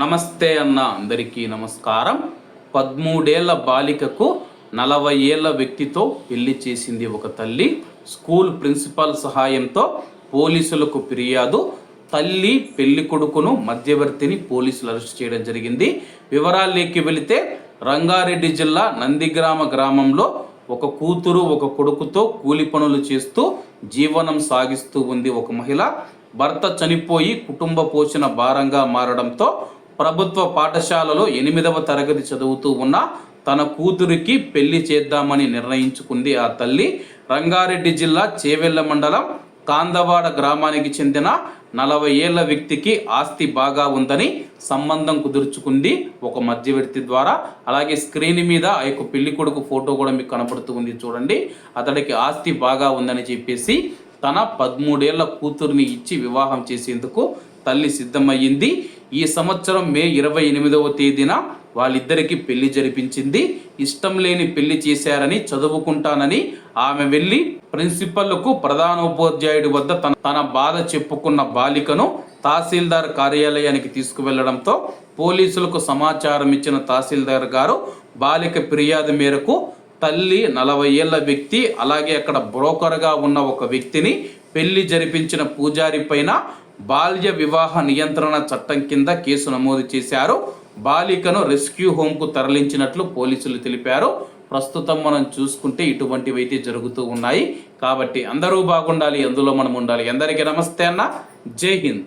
నమస్తే అన్న అందరికీ నమస్కారం. పదమూడేళ్ళ బాలికకు నలభై ఏళ్ళ వ్యక్తితో పెళ్ళి చేసింది ఒక తల్లి. స్కూల్ ప్రిన్సిపాల్ సహాయంతో పోలీసులకు ఫిర్యాదు. తల్లి పెళ్ళి కొడుకును మధ్యవర్తిని పోలీసులు అరెస్ట్ చేయడం జరిగింది. వివరాల్లోకి వెళితే రంగారెడ్డి జిల్లా నందిగ్రామ గ్రామంలో ఒక కూతురు ఒక కొడుకుతో కూలి పనులు చేస్తూ జీవనం సాగిస్తూ ఉంది ఒక మహిళ. భర్త చనిపోయి కుటుంబ పోషణ భారంగా మారడంతో ప్రభుత్వ పాఠశాలలో ఎనిమిదవ తరగతి చదువుతూ ఉన్న తన కూతురికి పెళ్ళి చేద్దామని నిర్ణయించుకుంది ఆ తల్లి. రంగారెడ్డి జిల్లా చేవెళ్ళ మండలం కాందవాడ గ్రామానికి చెందిన నలభై ఏళ్ళ వ్యక్తికి ఆస్తి బాగా ఉందని సంబంధం కుదుర్చుకుంది. ఒక మధ్యవర్తి ద్వారా అలాగే స్క్రీన్ మీద ఆ యొక్క పెళ్ళి కొడుకు ఫోటో కూడా మీకు కనపడుతూ ఉంది చూడండి. అతడికి ఆస్తి బాగా ఉందని చెప్పేసి తన పదమూడేళ్ళ కూతుర్ని ఇచ్చి వివాహం చేసేందుకు తల్లి సిద్ధమయ్యింది. ఈ సంవత్సరం మే ఇరవై ఎనిమిదవ తేదీన వాళ్ళిద్దరికీ పెళ్ళి జరిపించింది. ఇష్టం లేని పెళ్ళి చేశారని చదువుకుంటానని ఆమె వెళ్ళి ప్రిన్సిపల్కు ప్రధానోపాధ్యాయుడి వద్ద తన తన బాధ చెప్పుకున్న బాలికను తహసీల్దార్ కార్యాలయానికి తీసుకువెళ్ళడంతో పోలీసులకు సమాచారం ఇచ్చిన తహసీల్దార్ గారు బాలిక ఫిర్యాదు మేరకు తల్లి నలభై ఏళ్ళ వ్యక్తి అలాగే అక్కడ బ్రోకర్గా ఉన్న ఒక వ్యక్తిని పెళ్ళి జరిపించిన పూజారి పైన బాల్య వివాహ నియంత్రణ చట్టం కింద కేసు నమోదు చేశారు. బాలికను రెస్క్యూ హోమ్కు తరలించినట్లు పోలీసులు తెలిపారు. ప్రస్తుతం మనం చూసుకుంటే ఇటువంటివి అయితే జరుగుతూ ఉన్నాయి. కాబట్టి అందరూ బాగుండాలి అందులో మనం ఉండాలి. అందరికీ నమస్తే అన్న. జై హింద్.